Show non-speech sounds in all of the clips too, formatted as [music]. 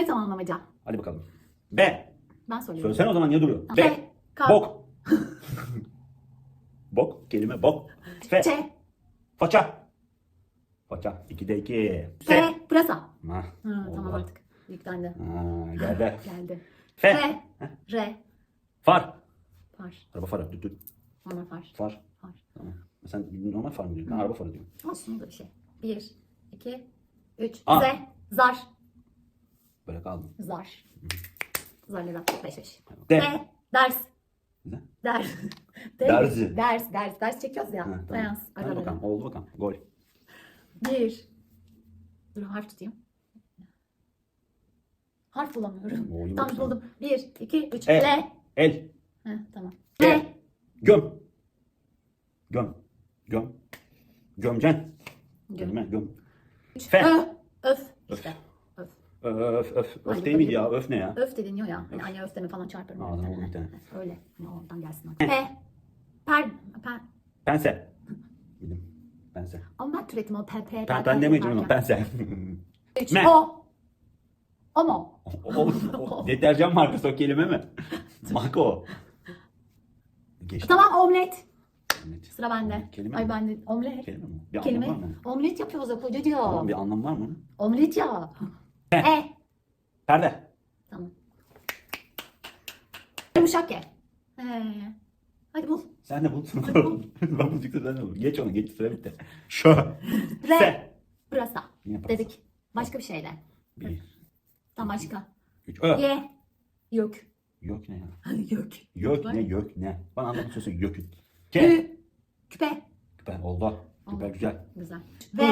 Kelime tamamlamaca. Hadi bakalım. B. Ben soruyorum. Söylesene o zaman niye duruyor? B. F. K. Bok. [laughs] bok. Kelime bok. F. Ç. Faça. Faça. 2'de 2. F. Pırasa. Ha. Tamam oldu. artık. Yüklendi. Ha, geldi. [laughs] Geldi. F. F. R. Far. Far. Araba farı. Düt düt. Normal far. Far. Far. Tamam. Sen normal far mı diyorsun? Ben araba farı diyorum. Olsun da bir şey. Bir, iki, üç. A. Z. Zar. Böyle kaldım. Zar. Zarlara beş beş. D. D. Ders. Ne? [laughs] Ders. D. Derzi. Ders. Ders. Ders çekiyoruz ya. Ha, tamam. Seans. Hadi bakalım. Oldu bakalım. Gol. Bir. Dur harf tutayım. Harf bulamıyorum. Oo, iyi Tamam baksana. buldum. Bir, iki, üç. E. L. El. Heh, tamam. E. M. Göm. Göm. Göm. Gömcen. Göm. Göm. Üç. F. Ö. Öf. İşte. Öf. Öf öf. Değil miydi ya? Öf ne ya? Öf de deniyor ya. Hani anne öf deme falan çarparım. Ağzına vurdu bir tane. Öyle. Hani oradan gelsin. P. Per. Per. Pense. Bildim. Pense. Ama ben türetim o pe pe. Ben, ben demeyeceğim onu. Pense. Üç. Me. O. O mu? o, o, deterjan markası o kelime mi? [laughs] Marka o. Geçti. Tamam omlet. Evet. Sıra bende. Kelime Ay mi? bende. Omlet. Kelime mi? Bir Kelime. anlam var mı? Omlet yapıyoruz ya kocacığım. Tamam, bir anlam var mı? Omlet ya. He. E. Perde. Tamam. Yumuşak ye. He. Hadi bul. Sen de bul. ben bu çıktı sen de bul. Geç onu geç süre bitti. Şu. R. Se. Pırasa. Yine pırasa. Dedik. Başka bir şeyle. Bir. Tam başka. Üç. Ö. Ye. Yok. Yok ne ya? Yok. Yok ne yok ne? Bana anlatın sözü yok. K. Kü. Küpe. Süper oldu. Oldu. güzel. Güzel. Ve.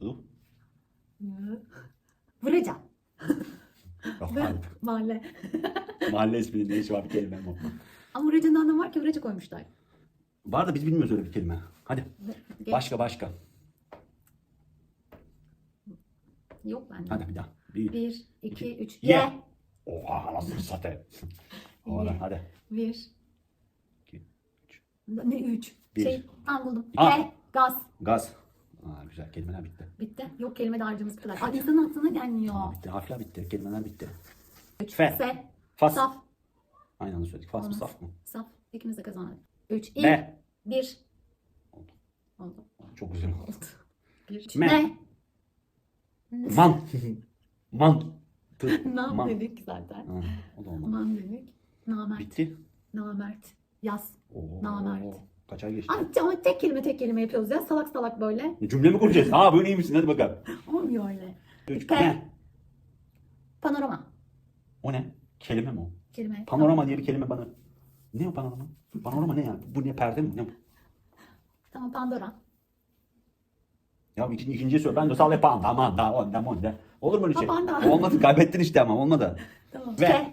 I. Vuracağım. Yok. Mahalle. Mahalle isminin ne işi var bir kelime mi o? Ama vuracağın anlamı var ki vuraca koymuşlar. Var da biz bilmiyoruz öyle bir kelime. Hadi. Geç. Başka başka. Yok bende. Hadi bir daha. Bir. Bir, iki, üç. Ye. Ye. Oha bir sate. Hadi. Ye. hadi. Bir. İki, üç. Ne üç? Bir. Şey, an buldum. A. Ke. Gaz. Gaz. Aa, güzel kelimeler bitti. Bitti. Yok kelime de harcımız bu kadar. Ay insanın aklına gelmiyor. Aa, bitti. Harfler bitti. Kelimeler bitti. Üç. Fe. Se. Fas. Saf. Aynı anda söyledik. Fas mı Olmaz. saf mı? Saf. İkimiz de kazandık. Üç. İ. Me. Bir. Oldu. Oldu. Çok güzel oldu. Bir. Me. Ne? Man. [laughs] Man. Tı. Nam Man. dedik zaten. Ha, o da olmadı. Man dedik. Namert. Bitti. Namert. Yaz. Oo. Namert. Kaç ay geçti? Ay ama tek kelime tek kelime yapıyoruz ya. Salak salak böyle. Cümle mi kuracağız? Ha böyle iyi misin? Hadi bakalım. Olmuyor öyle. Üç. Pe. Ne? Panorama. O ne? Kelime mi o? Kelime. Panorama diye bir kelime bana. Ne o panorama? Panorama ne ya? Bu ne perde mi? Ne bu? Tamam Pandora. Ya ikinci, ikinciye söyle. Ben de sal yapan. Aman da onda onda. Olur mu öyle şey? panda. Olmadı. Kaybettin işte ama olmadı. Tamam. Ve. Ve.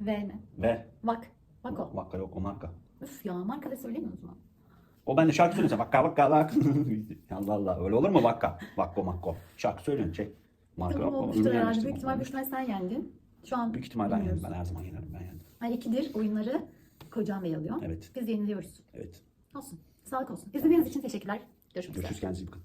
Ve ne? Ve. Vak. Vak o. Vakka yok o marka. Üf ya marka da söylemiyoruz mu? O ben de şarkı söylüyorsa vakka vakka vak. [laughs] Allah Allah öyle olur mu vakka? Vakko makko. Şarkı söylüyorsun şey. Marka Tamam yok. olmuştur Ürün herhalde. yerleştirme Büyük ihtimal büyük ihtimal sen yendin. Şu an Büyük ihtimal ben yendim. Ben her zaman yenerim. Ben yendim. Ay ikidir oyunları kocam bey alıyor. Evet. Biz yeniliyoruz. Evet. Olsun. Sağlık olsun. İzlediğiniz için teşekkürler. Görüşmek üzere. Görüşürüz kendinize iyi bakın.